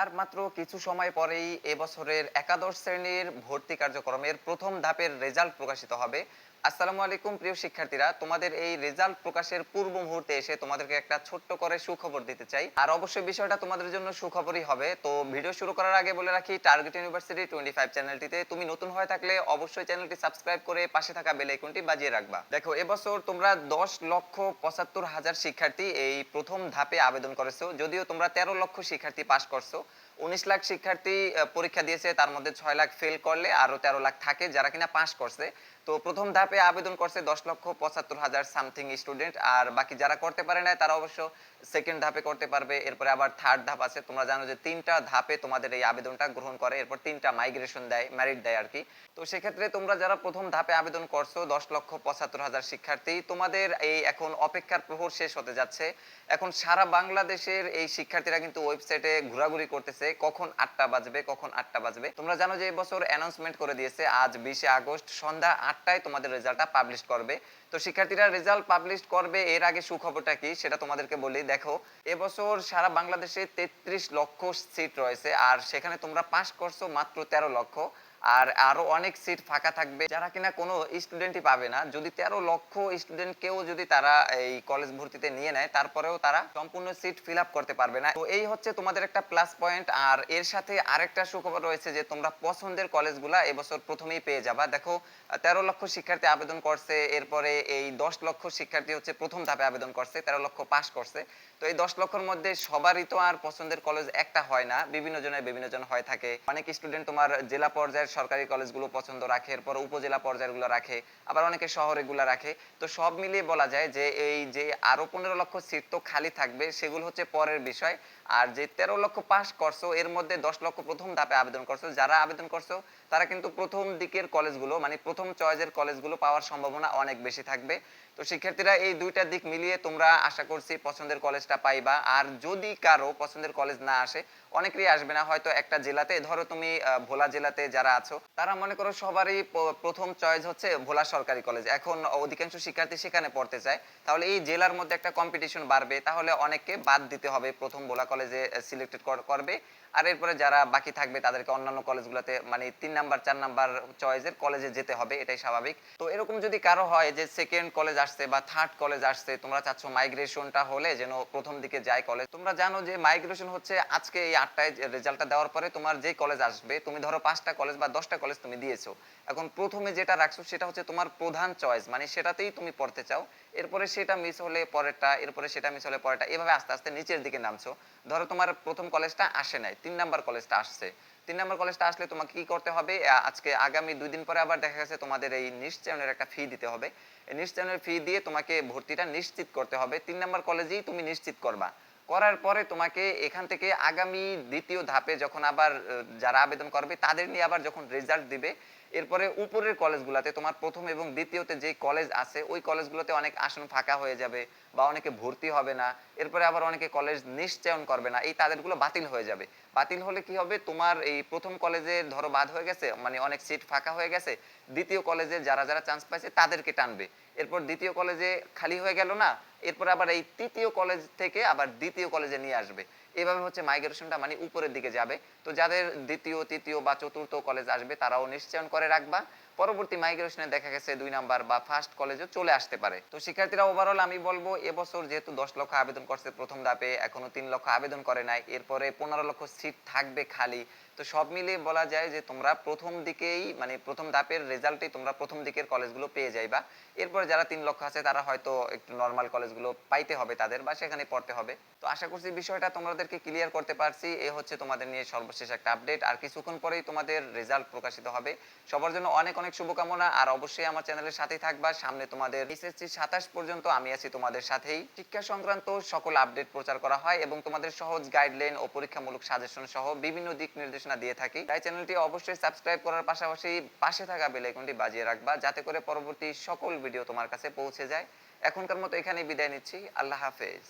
আর মাত্র কিছু সময় পরেই এবছরের একাদশ শ্রেণির ভর্তি কার্যক্রমের প্রথম ধাপের রেজাল্ট প্রকাশিত হবে। আসসালামু আলাইকুম, প্রিয় শিক্ষার্থীরা। তোমাদের এই রেজাল্ট প্রকাশের পূর্ব মুহূর্তে এসে তোমাদেরকে একটা ছোট্ট করে সুখবর দিতে চাই। আর অবশ্যই বিষয়টা তোমাদের জন্য সুখবরই হবে। তো ভিডিও শুরু করার আগে বলে রাখি টার্গেট ইউনিভার্সিটি টোয়েন্টি ফাইভ চ্যানেলটিতে তুমি নতুন হয়ে থাকলে অবশ্যই চ্যানেলটি সাবস্ক্রাইব করে পাশে থাকা বেল আইকনটি বাজিয়ে রাখবা। দেখো, এবছর তোমরা দশ লক্ষ পঁচাত্তর হাজার শিক্ষার্থী এই প্রথম ধাপে আবেদন করেছ। যদিও তোমরা তেরো লক্ষ শিক্ষার্থী পাশ করছ। উনিশ লাখ শিক্ষার্থী পরীক্ষা দিয়েছে, তার মধ্যে ছয় লাখ ফেল করলে আরও তেরো লাখ থাকে যারা কিনা পাস করছে। তো প্রথম ধাপে আবেদন করছে দশ লক্ষ পঁচাত্তর হাজার সামথিং স্টুডেন্ট আর বাকি যারা করতে পারে না তারা অবশ্য সেকেন্ড ধাপে করতে পারবে। এরপরে আবার থার্ড ধাপ আছে। তোমরা জানো যে তিনটা ধাপে তোমাদের এই আবেদনটা গ্রহণ করে। এরপর তিনটা মাইগ্রেশন দেয় মেরিট দেয় আর কি তো সেক্ষেত্রে তোমরা যারা প্রথম ধাপে আবেদন করছ দশ লক্ষ পঁচাত্তর হাজার শিক্ষার্থী, তোমাদের এই এখন অপেক্ষার প্রহর শেষ হতে যাচ্ছে। এখন সারা বাংলাদেশের এই শিক্ষার্থীরা কিন্তু ওয়েবসাইটে ঘোরাঘুরি করতেছে। কখন আটটা বাজবে, কখন আটটা বাজবে। তোমরা জানো যে এবছর অ্যানাউন্সমেন্ট করে দিয়েছে, আজ বিশে আগস্ট, সন্ধ্যা আটটায় তোমাদের রেজাল্টটা পাবলিশ করবে। তো শিক্ষার্থীরা রেজাল্ট পাবলিশ করবে, এর আগে সুখবরটা কি সেটা তোমাদেরকে বলি। দেখো, এবছর সারা বাংলাদেশে তেত্রিশ লক্ষ সিট রয়েছে, আর সেখানে তোমরা পাস করছ মাত্র তেরো লক্ষ, আর আরও অনেক সিট ফাঁকা থাকবে। যারা কিনা কোনো স্টুডেন্টই পাবে না, যদি তেরো লক্ষ স্টুডেন্ট কেউ যদি তারা এই কলেজ ভর্তিতে নিয়ে নেয়, তারপরেও তারা সম্পূর্ণ সিট ফিল করতে পারবে না। তো এই হচ্ছে তোমাদের একটা প্লাস পয়েন্ট আর এর সাথে আরেকটা সুখবর রয়েছে যে তোমরা পছন্দের কলেজগুলা এবছর প্রথমেই পেয়ে যাবা। দেখো, তেরো লক্ষ শিক্ষার্থী আবেদন করছে, এরপরে এই দশ লক্ষ শিক্ষার্থী হচ্ছে প্রথম ধাপে আবেদন করছে, তেরো লক্ষ পাস করছে। তো এই দশ লক্ষর মধ্যে সবারই তো আর পছন্দের কলেজ একটা হয় না, বিভিন্ন জনের বিভিন্ন জন হয়ে থাকে। অনেক স্টুডেন্ট তোমার জেলা পর্যায়ের সরকারি কলেজগুলো পছন্দ রাখে, এরপর উপজেলা পর্যায়েরগুলো রাখে, আবার অনেকে শহরেগুলো রাখে। তো সব মিলিয়ে বলা যায় যে এই যে আরও পনেরো লক্ষ সিট তো খালি থাকবে, সেগুলো হচ্ছে পরের বিষয়। আর যে তেরো লক্ষ পাস করছ, এর মধ্যে দশ লক্ষ প্রথম ধাপে আবেদন করছ, যারা আবেদন করছ তারা কিন্তু প্রথম দিকের কলেজগুলো মানে প্রথম চয়েসের কলেজগুলো পাওয়ার সম্ভাবনা অনেক বেশি থাকবে। তো শিক্ষার্থীরা এই দুইটা দিক মিলিয়ে তোমরা আশা করছি পছন্দের কলেজটা পাইবা। আর যদি কারও পছন্দের কলেজ না আসে, অনেকেরই আসবে না। হয়তো একটা জেলাতে, ধরো তুমি ভোলা জেলাতে যারা আছো, তারা মনে করো সবারই প্রথম চয়েস হচ্ছে ভোলা সরকারি কলেজ এখন অধিকাংশ শিক্ষার্থী সেখানে পড়তে চায়। তাহলে এই জেলার মধ্যে একটা কম্পিটিশন বাড়বে, তাহলে অনেককে বাদ দিতে হবে প্রথম ভোলা কলেজে সিলেক্টেড করবে। আর এরপরে যারা বাকি থাকবে, তাদেরকে অন্যান্য কলেজগুলোতে মানে তিন নাম্বার চার নাম্বার চয়েসের কলেজে যেতে হবে, এটাই স্বাভাবিক। তো এরকম যদি কারও হয় যে সেকেন্ড কলেজ আসছে বা থার্ড কলেজ আসছে, তোমরা চাচ্ছ মাইগ্রেশনটা হলে যেন প্রথম দিকে যায় কলেজ তোমরা জানো যে মাইগ্রেশন হচ্ছে আজকে এই আটটায় রেজাল্টটা দেওয়ার পরে তোমার যে কলেজ আসবে, তুমি ধরো পাঁচটা কলেজ বা দশটা কলেজ তুমি দিয়েছ। এখন প্রথমে যেটা রাখছো সেটা হচ্ছে তোমার প্রধান চয়েস মানে সেটাতেই তুমি পড়তে চাও। এরপরে সেটা মিস হলে পরেরটা, এরপরে সেটা মিস হলে পরেরটা, এভাবে আস্তে আস্তে নিচের দিকে নামছো। ধরো তোমার প্রথম কলেজটা আসে নাই, তিন নাম্বার কলেজটা আসছে। তিন নাম্বার কলেজটা আসলে তোমাকে কি করতে হবে? আজকে আগামী দুই দিন পরে আবার দেখা গেছে তোমাদের এই নিশ্চয়নের একটা ফি দিতে হবে। এই চ্যানেলের ফি দিয়ে তোমাকে ভর্তিটা নিশ্চিত করতে হবে। তিন নাম্বার কলেজেই তুমি নিশ্চিত করবা। করার পরে তোমাকে এখান থেকে আগামী দ্বিতীয় ধাপে যখন আবার যারা আবেদন করবে, তাদের নিয়ে আবার যখন রেজাল্ট দিবে এরপরে উপরের কলেজগুলোতে তোমার প্রথম এবং দ্বিতীয়তে যে কলেজ আছে, ওই কলেজগুলোতে অনেক আসন ফাঁকা হয়ে যাবে বা অনেকে ভর্তি হবে না। এরপরে আবার অনেকে কলেজ নিশ্চয়ন করবে না। এই তাদেরগুলো বাতিল হয়ে যাবে। বাতিল হলে কি হবে? তোমার এই প্রথম কলেজে ধরো বাদ হয়ে গেছে মানে অনেক সিট ফাঁকা হয়ে গেছে, দ্বিতীয় কলেজে যারা যারা চান্স পাইছে তাদেরকে টানবে। এরপর দ্বিতীয় কলেজে খালি হয়ে গেল না এরপর আবার এই তৃতীয় কলেজ থেকে আবার দ্বিতীয় কলেজে নিয়ে আসবে। এভাবে হচ্ছে মাইগ্রেশনটা মানে উপরের দিকে যাবে। তো যাদের দ্বিতীয়, তৃতীয় বা চতুর্থ কলেজ আসবে, তারাও নিশ্চয়ন করে রাখবা। পরবর্তী মাইগ্রেশনে দেখা গেছে দুই নাম্বার বা ফার্স্ট কলেজও চলে আসতে পারে। তো শিক্ষার্থীরা ওভারঅল আমি বলব, এবছর যেহেতু দশ লক্ষ আবেদন করছে প্রথম ধাপে, এখনও তিন লক্ষ আবেদন করে নাই, এরপরে পনেরো লক্ষ সিট থাকবে খালি। তো সব মিলিয়ে বলা যায় যে তোমরা প্রথম দিকেই মানে প্রথম ধাপের রেজাল্টেই তোমরা প্রথম দিকের কলেজগুলো পেয়ে যাইবা। এরপরে যারা তিন লক্ষ আছে, তারা হয়তো একটু নর্মাল কলেজগুলো পাইতে হবে তাদের বা সেখানে পড়তে হবে। তো আশা করছি বিষয়টা তোমাদেরকে ক্লিয়ার করতে পারছি। এ হচ্ছে তোমাদের নিয়ে সর্বশেষ একটা আপডেট আর কিছুক্ষণ পরেই তোমাদের রেজাল্ট প্রকাশিত হবে। সবার জন্য অনেক অনেক শুভকামনা, আর অবশ্যই আমার চ্যানেলের সাথেই থাকবা। সামনে তোমাদের এসএসসি সাতাশ পর্যন্ত আমি আছি তোমাদের সাথেই। শিক্ষা সংক্রান্ত সকল আপডেট প্রচার করা হয় এবং তোমাদের সহজ গাইডলাইন ও পরীক্ষামূলক সাজেশন সহ বিভিন্ন দিক নির্দেশনা দিয়ে থাকি। তাই চ্যানেলটি অবশ্যই সাবস্ক্রাইব করার পাশাপাশি পাশে থাকা বেল আইকনটি বাজিয়ে রাখবা, যাতে করে পরবর্তী সকল ভিডিও তোমার কাছে পৌঁছে যায়। এখনকার মতো এখানেই বিদায় নিচ্ছি। আল্লাহ হাফেজ।